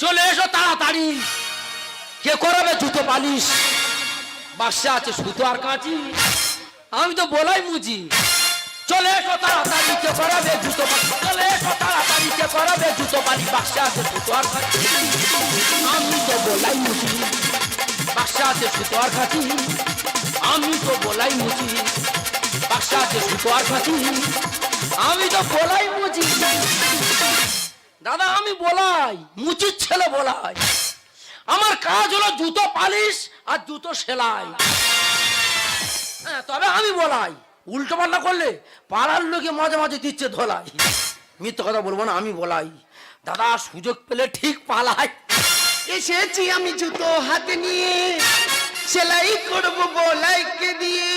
চলে এসো তাড়াতাড়ি। কে করবে জুতো পালিশ? বাসা আছে সুতো আর কাঁচি। আমি তো বলাই মুজি চলে এসো তাড়াতাড়ি, কে করাবে জুতো চলে এসো তাড়াতাড়ি, কে করাবে জুতো পালিশ? বাসা আছে সুতো আর কাঁচি। আমি তো বলাই মুজি বাসা আছে সুতো আর কাঁচি। আমি তো বলাই মুজি বাসা আছে সুতো আর কাঁচি। আমি তো বলাই মুজি দাদা, আমি বলাই, মুচির ছেলে বলাই। আমার কাজ হলো জুতো পালিশ আর জুতো সেলাই। হ্যাঁ তবে আমি বলাই, উল্টো পাল্টা করলে পাড়ার লোকে মাঝে মাঝে দিচ্ছে ধোলাই। মিথ্যে কথা বলব না, আমি বলাই। দাদা, সুযোগ পেলে ঠিক পালাই। এসেছি আমি জুতো হাতে নিয়ে, সেলাই করব বলাইকে দিয়ে।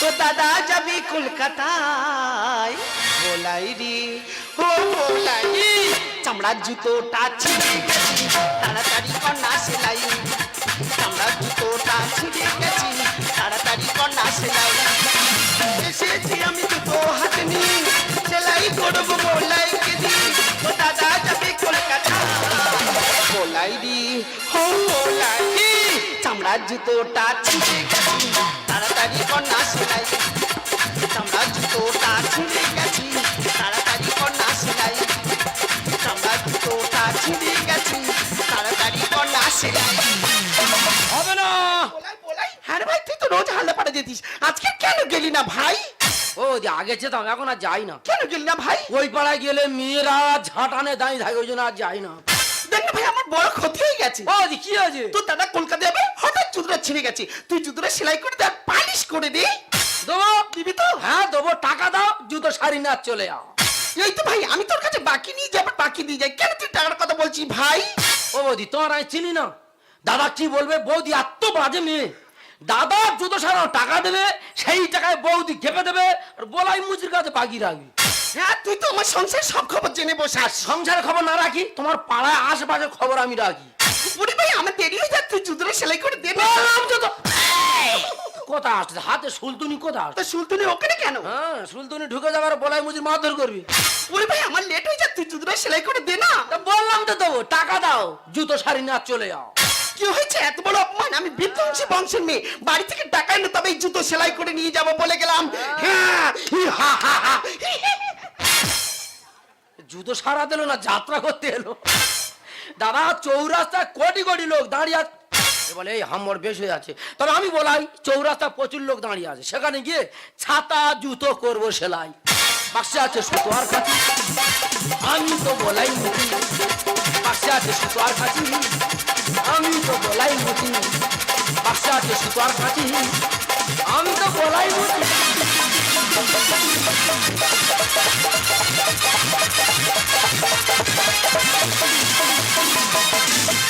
তো দাদা যাবে কলকাতায়? বলাই রে। ও বলাই চামড়ার জুতোটা ছিঁড়ে গেছি। তাড়াতাড়ি কন্যা সেলাই। চামড়ার জুতোটা ছিঁড়ে গেছি। তাড়াতাড়ি কন্যা সেলাই। এসেছি আমি জুতো হাতে নিয়ে। সেলাই করব বলাইকে দিয়ে। তো দাদা যাবে কলকাতায় বলাই রে। হো বলাই চামড়ার জুতোটা ছিঁড়ে গেছি। তাড়াতাড়ি কন্যা সেলাই। চামড়ার জুতোটা হবে না। হ্যাঁ রে ভাই তুই তো রোজ হালদা পাড়া যেতিস আজকে কেন গেলি না ভাই? ও যে আগে যেতাম এখন আর যাই না। কেন গেলি না ভাই? ওই পাড়ায় গেলে মেয়েরা ঝাঁটানে দাঁড়িয়ে থাকে ওই জন্য আর যাই না। দেখ না ভাই আমার বড় ক্ষতি হয়ে গেছে। ও দি কি আছে তোর দাদা কলকাতা যাবে হঠাৎ জুতোটা ছিঁড়ে গেছে। তুই জুতোটা সেলাই করে দে পালিশ করে দে। দেবো। দিবি তো? হ্যাঁ দেবো টাকা দাও জুতো শাড়ি না চলে যাও এই তো ভাই আমি তোর কাছে বাকি নিয়ে যাব বাকি দিয়ে যাই। কেন তুই টাকার কথা বলছিস ভাই? ও বৌদি তোমার আমি চিনি না। দাদা কি বলবে? বৌদি এত বাজে মেয়ে। দাদা জুতো সারানো টাকা দেবে সেই টাকায় বৌদি খেপে দেবে আর বলাই মুচির কাছে বাকি রাখবি। হ্যাঁ তুই তো আমার সংসার সব খবর জেনে বসে আস সংসারের খবর না রাখি তোমার পাড়ায় আশেপাশের খবর আমি রাখি। বুড়ি ভাই আমার দেরি হয়ে যাচ্ছে জুতোটা সেলাই করে দে না। বললাম তো তো- কোথা আসছে? হাতে সুলতুনি কোথা আসছে। সুলতুনি ওখানে কেন? হ্যাঁ সুলতুনি ঢুকে যাবার বলাই মুচির মারধর করবি। বুড়ি ভাই আমার লেট হয়ে যাচ্ছে তুই জুতোটা সেলাই করে দে না। বললাম তো দেবো টাকা দাও জুতো শাড়ি না চলে যাও। কি হয়েছে? এত বড় অপমান? আমি বিধ্বংসী বংশের মেয়ে। বাড়ি থেকে টাকা এনে তবে এই জুতো সেলাই করে নিয়ে যাব বলে গেলাম। হ্যাঁ। হা, হা, হা। জুতো সারা দিল না যাত্রা করতে এলো। দাদা চৌরাস্তায় কোটি কোটি লোক দাঁড়িয়ে বলে, এই হাম্বর বেশ হয়ে আছে। তবে আমি বলাই চৌরাস্তায় প্রচুর লোক দাঁড়িয়ে আছে। সেখানে গিয়ে ছাতা, জুতো করব সেলাই। পাশে আছে সুতো আর খাঁচি। আমি তো বলাই মুখি। পাশে আছে সুতো আর খাঁচি। আমি তো বলাই মুখি। পাশে আছে সুতো আর খাঁচি। আমি তো বলাই মুখি। हो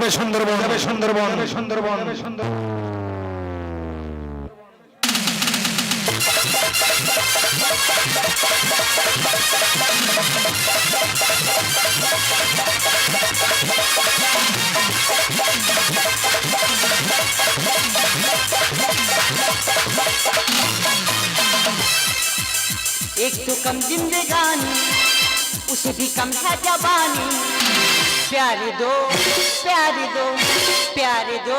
যাবে সুন্দরবন যাবে সুন্দরবন যাবে সুন্দরবন যাবে সুন্দরবন एक तो कम जिंदगानी उसे भी कम है जवानी प्यारे दो प्यारे दो प्यारे दो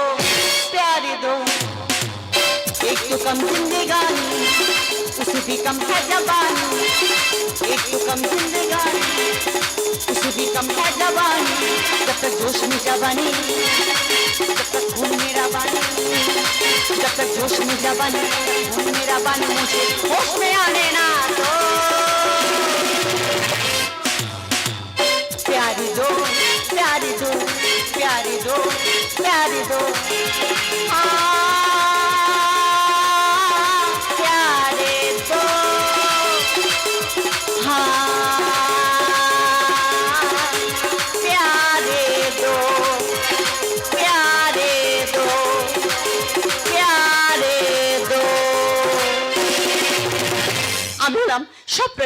प्यारे दो। एक तो कम जिंदगानी, उसे भी कम है जवानी। एक तो कम जिंदगानी, उसे भी कम है जवानी। जब तक जोश में जवानी जब तक खून मेरा बानी, जब तक जोश में जवानी खून मेरा बानी मुझे। होश में आने ना दो। प्यारी दो प्यारी दो प्यारी दो प्यारी दो। हाँ আমি হলাম স্বপ্ন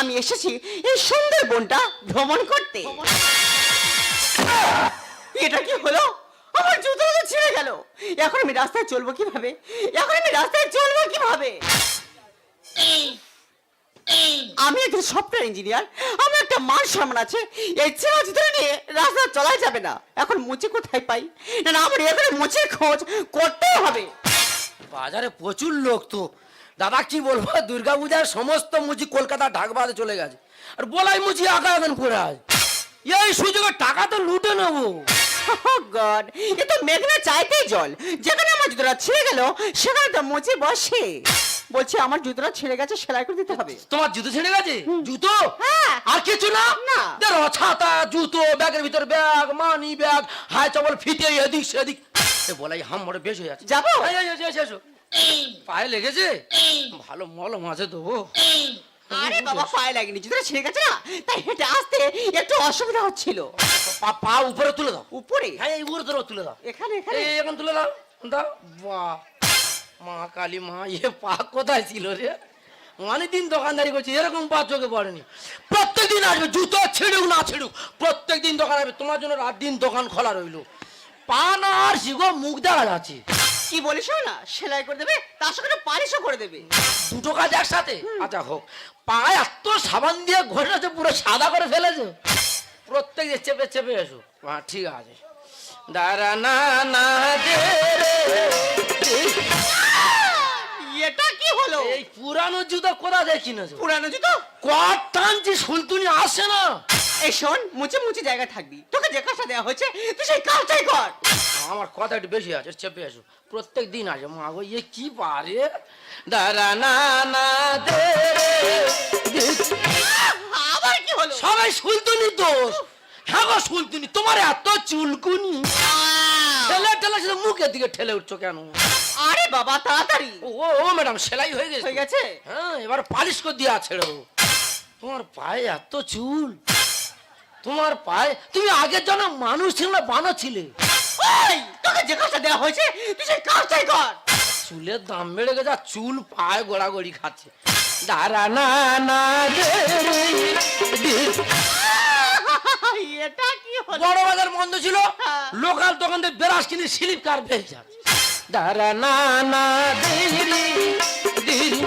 আমি এসেছি এই সুন্দর বনটা ভ্রমণ করতে। এটা কি হলো? আমার জুতো তো ছিঁড়ে গেল। এখন আমি রাস্তায় চলবো কীভাবে? এখন আমি রাস্তায় চলবো কীভাবে? আমি একজন সফটওয়্যার ইঞ্জিনিয়ার আমার একটা মান সম্মান আছে। এই ছেঁড়া জুতো নিয়ে রাস্তায় চলাই যাবে না। এখন মুচি কোথায় পাই? না না, আমার এখানে মুচির খোঁজ করতেই হবে। বাজারে প্রচুর লোক তো। দাদা, কি বলব? দুর্গা পূজার সমস্ত মুচি কলকাতা ঢাকবাদে চলে গেছে। আর বলাই মুচি আঁকা এখন পড়ে আছে। এই সুযোগে টাকা তো লুটে নেব। গড এ তো মেঘনা চাইতেই জল। যেখানে আমার জুতোটা ছিঁড়ে গেল সেখানে তো মুচি বসে। বলছি আমার জুতোটা ছিঁড়ে গেছে সেলাই করে দিতে হবে। তোমার জুতো ছেড়ে গেছে? জুতো? হ্যাঁ। আর কিছু না? না। দেখো ছাতা জুতো ব্যাগের ভিতর ব্যাগ মানি ব্যাগ হাই চপল ফিতে এদিক সেদিক। এ বলাই হাম বেশ হয়ে যাচ্ছে। যাব? পায়ে লেগেছে? ভালো মলম আছে দেবো আরে বাবা পায়ে লাগেনি জুতোটা ছিঁড়ে গেছে না? তাই হেঁটে আসতে একটু অসুবিধা হচ্ছিল। পা পা উপরে তুলে দাও। উপরে? হ্যাঁ এই উপরে ধরো তুলে দাও। এখানে এখানে? এই এখন তুলে দাও দাও। বাহ। মা কালী মা এ পা কোথায় ছিল রে? অনেকদিন দোকানদারি করছি এরকম পা চোখে পড়েনি। প্রত্যেক দিন আসবে জুতো ছিঁড়ুক না ছিঁড়ুক প্রত্যেক দিন দোকান আসবে। তোমার জন্য রাত দিন দোকান খোলা রইল। পা না আর শিগো মুখ দেখা যাচ্ছে। কি বলিস না? সেলাই করে দেবে তার সঙ্গে পালিশও করে দেবে। দুটো কাজ একসাথে? আচ্ছা হোক। পায়ে এত সাবান দিয়ে ঘষেছে পুরো সাদা করে ফেলেছে। প্রত্যেক দিন চেপে চেপে এসো। হ্যাঁ ঠিক আছে। দাঁড়া না না এটা কি হলো? এই পুরানো জুতো কোথা দেখি না পুরানো জুতো? কট টানছি সুলতুনি আসে না। এই শোন মুচে মুচে জায়গা থাকবি। তোকে যে কাজটা দেওয়া হয়েছে তুই সেই কাজটাই কর। আমার কথা একটু বেশি আছে চেপে আসো প্রত্যেক দিন আসে। মা গো ইয়ে কি পারে দাঁড়া না না দে আবার কি হলো? সবাই সুলতুনি দোষ। হ্যাঁ গো সুলতুনি তোমার এত চুলকুনি। ঠেলে ঠেলে শুধু মুখের দিকে ঠেলে উঠছো কেন? আরে বাবা তাড়াতাড়ি। ও ও, ম্যাডাম সেলাই হয়ে গেছে। হয়ে গেছে? হ্যাঁ এবার পালিশ করে দিয়ে ছেড়ে তোমার পায়ে এত চুল। তোমার পায়ে তুমি আগের জন্য মানুষ ছিল না বানো ছিলে। ওই তোকে যে কাজটা দেওয়া হয়েছে তুই সেই কাজটাই কর। চুলের দাম বেড়ে গেছে আর চুল পায়ে গোড়াগড়ি খাচ্ছে। দাঁড়া না না রে, এটা কি হলো? বড় বাজার বন্ধ ছিল। হ্যাঁ। লোকাল দোকান থেকে বেরাস কিনে স্লিপ কার পেয়ে যাচ্ছে। দাঁড়া না না রে, দে রে।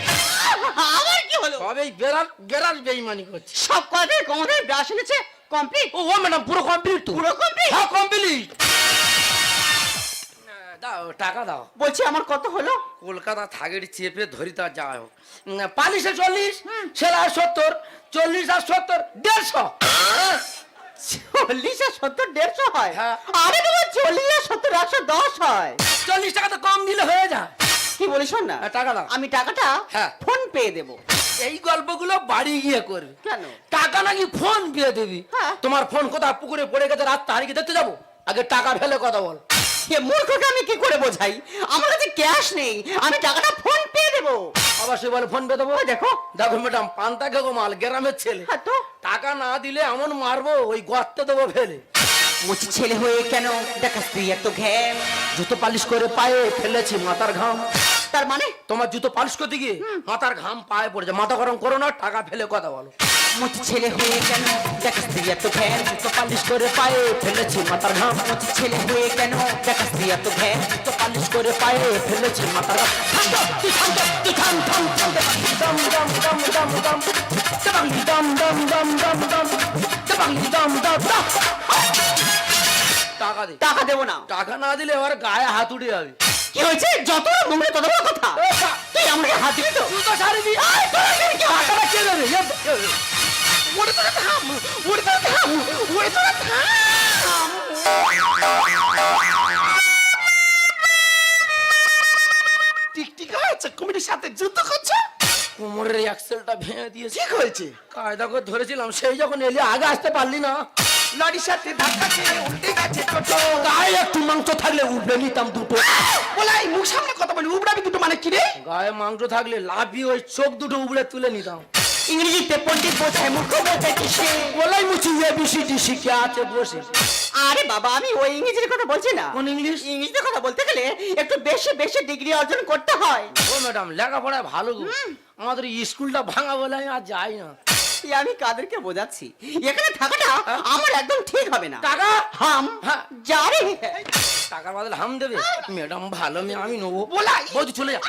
আবার কি হলো? সব এই বেরাস বেরাস বেইমানি করছে। সব কথাই কমাদের ব্রাশ এনেছে কমপ্লিট ও ম্যাডাম পুরো কমপ্লিট তো। পুরো complete? হ্যাঁ কমপ্লিট দাও টাকা দাও। বলছি আমার কত হলো? কলকাতা থাকের চেপে ধরি তা যা হোক পালিশে চল্লিশ সেলাই সত্তর চল্লিশ আর সত্তর দেড়শো। চল্লিশ আর সত্তর দেড়শো হয়? হ্যাঁ। আরে বাবা চল্লিশ আর সত্তর একশো দশ হয়। চল্লিশ টাকা তো কম দিলে হয়ে যায়। কি বলিস শোন না? হ্যাঁ, টাকা দাও। আমি টাকাটা হ্যাঁ। ফোন পে দেবো। এই গল্পগুলো বাড়ি গিয়ে করবে। কেন? টাকা নাকি ফোন পেয়ে দিবি? হ্যাঁ। তোমার ফোন কোথায়? পুকুরে পড়ে গেছে রাত তারিখে দেখতে যাব? আগে টাকা ফেলে কথা বল। এ মূর্খকে আমি কি করে বোঝাই? আমার কাছে ক্যাশ নেই আমি টাকাটা ফোন পে দেবো। অবশ্যই বলে ফোন পে দেবো? দেখো। দেখো ম্যাডাম পান্তা খেগো মাল গ্রামের ছেলে। হ্যাঁ তো? টাকা না দিলে এমন মারবো ওই গর্তে দেবো ফেলে। মুচি ছেলে হয়ে কেন দেখাস তুই এত ঘ্যাম জুতো পালিশ করে পায়ে ফেলেছি মাথার ঘাম তার মানে তোমার জুতো পালিশ করতে গিয়ে মাথার ঘাম পায়ে পড়েছে মাথা গরম করো না টাকা ফেলে কথা বলো মুচি ছেলে হয়ে কেন দেখাস তুই এত ঘ্যাম জুতো পালিশ করে পায়ে ফেলেছি মাথার ঘাম মুচি ছেলে হয়ে কেন দেখাস তুই এত ঘ্যাম জুতো পালিশ করে পায়ে ফেলেছি মাথার ঘাম তুই থাম তুই থাম, থাম, থাম, দম, দম, দম, দম, দম। দম, দম, দম, দম, দম। টাকা না দিলে এবার গায়ে হাত উঠে যাবে কি হয়েছে যত মুখে তত বড় কথা তুই আমাকে হাত দিবি তো টিকটিকা হয়েছে কুমিরের সাথে যুদ্ধ করছ? কোমরের অ্যাক্সেলটা ভেঙে দিয়েছে। ঠিক হয়েছে। কায়দা করে ধরেছিলাম সেই যখন এলে আগে আসতে পারলি না। লরির সাথে ধাক্কা খেয়ে উল্টে গেছে ছোট গায়ে একটু মাংস থাকলে উঠবে নিতাম দুটো। বলাই মুখ সামনে কথা বলি উবড়াবি দুটো মানে কি রে? গায়ে মাংস থাকলে লাভি ওই চোখ দুটো উবড়ে তুলে নিতাম। ইংরেজিতে পণ্ডিত বোঝায় মূর্খ বলতে কিসে বলাই মুচি এ বিসিডি শিখে আছে বসে? আরে বাবা আমি ওই ইংরেজির কথা বলছি না। কোন ইংলিশ? ইংরেজিতে কথা বলতে গেলে একটু বেশি বেশি ডিগ্রি অর্জন করতে হয়। ও ম্যাডাম লেখাপড়ায় ভালো গো। আমাদের স্কুলটা ভাঙা বলে আমি আর যাই না। এই আমি কাদেরকে বোঝাচ্ছি? এখানে থাকাটা আমার একদম ঠিক হবে না। টাকা? হাম? হ্যাঁ। যারে টাকার বদলে হাম দেবে। ম্যাডাম ভালো মেয়ে আমি নেব। বলাই। বৌদি চলে যা।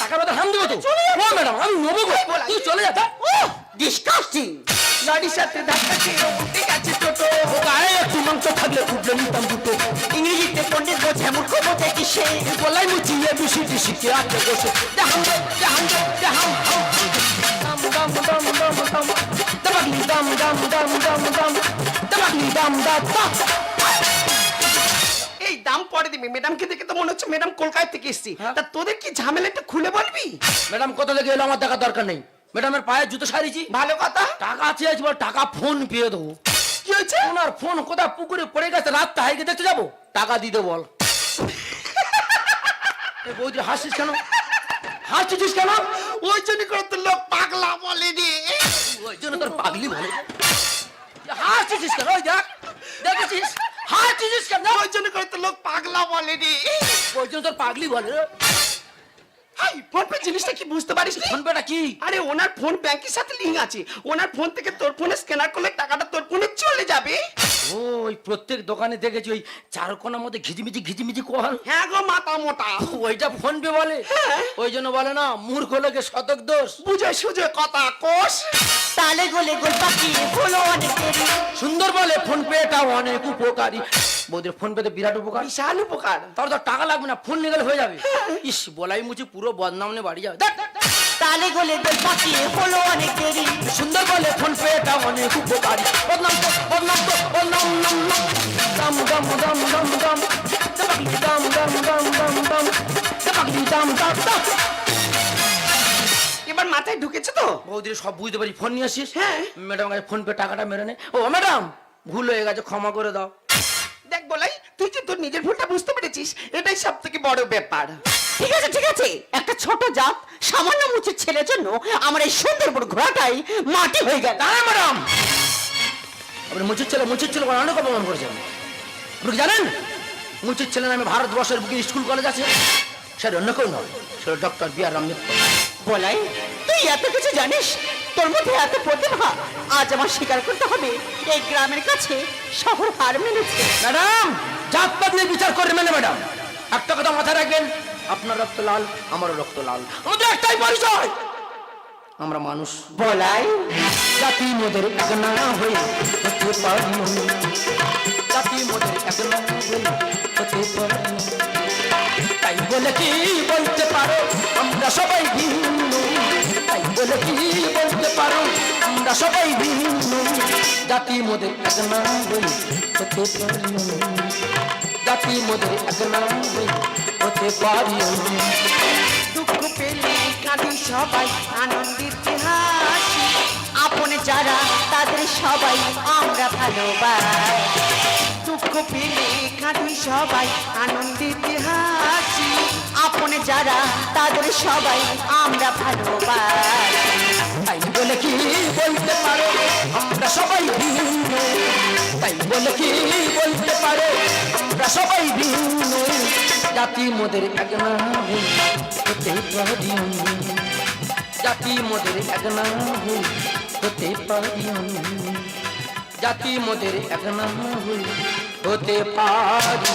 টাকার বদলে হাম দেবো তো। ও ম্যাডাম আমি নেব তুই চলে যা। ও! ডিসকাস্টিং গাড়ির সাথে ধাক্কা খেয়ে উঠে গেছে টোটো। ও গায়ে একটু মাংস থাকলে উঠলে নিতাম দুটো। ইংরেজিতে পণ্ডিত বোঝায় মূর্খ বলতে কিসে বলাই মুচি এ বিসিডি শিখে আছে বসে? দেখাম দে দেখাম দে দেখাম হাম দাম দাম দাম দাম দাম। দাবাগলি দাম দাম দাম দাম দাম। দাবাগলি দাম দাম দাম। দাম পরে দিবি। ম্যাডামকে দেখে তো মনে হচ্ছে ম্যাডাম কলকাতা থেকে এসছি। হ্যাঁ। তা তোদের কি ঝামেলা একটু খুলে বলবি? ম্যাডাম কোথা থেকে এলো আমার দেখার দরকার নেই। ম্যাডামের পায়ে জুতো সারিছি ভালো কথা। টাকা চেয়েছি বল টাকা ফোন পেয়ে দেবো। কি হয়েছে? ওনার ফোন কোথায়? পুকুরে পড়ে গেছে রাতটা হাইকে দেখতে যাব? টাকা দিতে বল। বৌদি হাসিস কেন? হাসছিস কেন? ওই জন্য করে তো লোক পাগলা বলে রে। ওই জন্য তোর পাগলি বলে। হাসছিস কেন? ওই দেখ দেখেছিস? হাসছিস কেন? ওই জন্য করে তো লোক পাগলা বলে রে ওই জন্য তোর পাগলি বলে হাই ফোন পে জিনিসটা কি বুঝতে পারিস নি? ফোন পেটা কি? আরে ওনার ফোন ব্যাংকের সাথে লিঙ্ক আছে। ওনার ফোন থেকে তোর ফোনে স্ক্যানার করলে টাকাটা তোর ফোনে চলে যাবে। ওই প্রত্যেক দোকানে দেখেছি ওই চার কোনার মধ্যে ঘিজিমিজি ঘিজিমিজি কল। হ্যাঁ গো মাথা মোটা। ওইটা ফোন পে বলে। ওই জন্য বলে না মূর্খ লোকে শতক দোষ। বুঝে সুঝে কথা কোষ। তালে গোলে গোল পাকিয়ে হলো অনেক দেরি সুন্দর বলে ফোন পেটা অনেক উপকারী বৌদির ফোন পেতে বিরাট উপকার বিশাল উপকার তার তো টাকা লাগবে না ফোন নিয়ে গেলে হয়ে যাবে ইস বলাই মুচি পুরো বদনাম নিয়ে বাড়ি যাবে। তালে গোলে গোল পাকিয়ে হলো অনেক দেরি সুন্দর বলে ফোন পেটা অনেক উপকারী বদনাম তো বদনাম তো বদনাম নাম নাম দাম দাম দাম দাম দাম দাম দাম দাম দাম দাম দাম দাম দাম মাথায় ঢুকেছে তো? বৌদির সব বুঝতে পারি ফোন নিয়ে আসিস? হ্যাঁ। ম্যাডাম কাছে ফোন পে টাকাটা মেরে নে। ও ম্যাডাম ভুল হয়ে গেছে ক্ষমা করে দাও। দেখ বলাই তুই যে তোর নিজের ভুলটা বুঝতে পেরেছিস এটাই সব থেকে বড় ব্যাপার। ঠিক আছে ঠিক আছে। একটা ছোট জাত সামান্য মুচির ছেলের জন্য আমার এই সুন্দর বড় ঘোড়াটাই মাটি হয়ে গেল। দাঁড়ান ম্যাডাম। আপনি মুচির ছেলে মুচির ছেলে বলে অনেক অপমান করেছেন আপনি কি জানেন? মুচির ছেলে নামে ভারতবর্ষের বুকে স্কুল কলেজ আছে। সেটা অন্য কেউ নয় সেটা ডক্টর বি আর আম্বেদকর বলাই তুই এত কিছু জানিস? তোর মধ্যে এত প্রতিভা আজ আমার স্বীকার করতে হবে এই গ্রামের কাছে শহর হার মেনেছে। ম্যাডাম জাতপাত নিয়ে বিচার করবেন না ম্যাডাম। একটা কথা মাথায় রাখবেন আপনার রক্ত লাল আমারও রক্ত লাল। আমাদের একটাই পরিচয়। আমরা মানুষ। বলাই। জাতি মোদের এক না হয়ে হতে পারি। জাতি মোদের এক না হয়ে হতে পারি তাই বলে কি পারো আমরা সবাই ভিন্ন তাই বলে কি বলতে পারো আমরা সবাই ভিন্ন জাতি মোদের এক না হয়ে হতে পারি জাতি মোদের এক না হয়ে হতে পারি। দুঃখ পেলে কাঁদি সবাই, আনন্দিত হাসি আপনে যারা তাদের সবাই আমরা ভালোবাসি দুঃখ পেলে কাঁদি সবাই, আনন্দিত হাসি আপনে যারা, তাদের সবাই আমরা ভালোবাসি। বলে কি বলতে পারো? আমরা সবাই ভিন্ন। তাই বলে কি বলতে পারো? আমরা সবাই ভিন্ন। জাতি মোদের এক জাতি মোদের এক না হতে পারি জাতি মোদের এক না হতে পারি।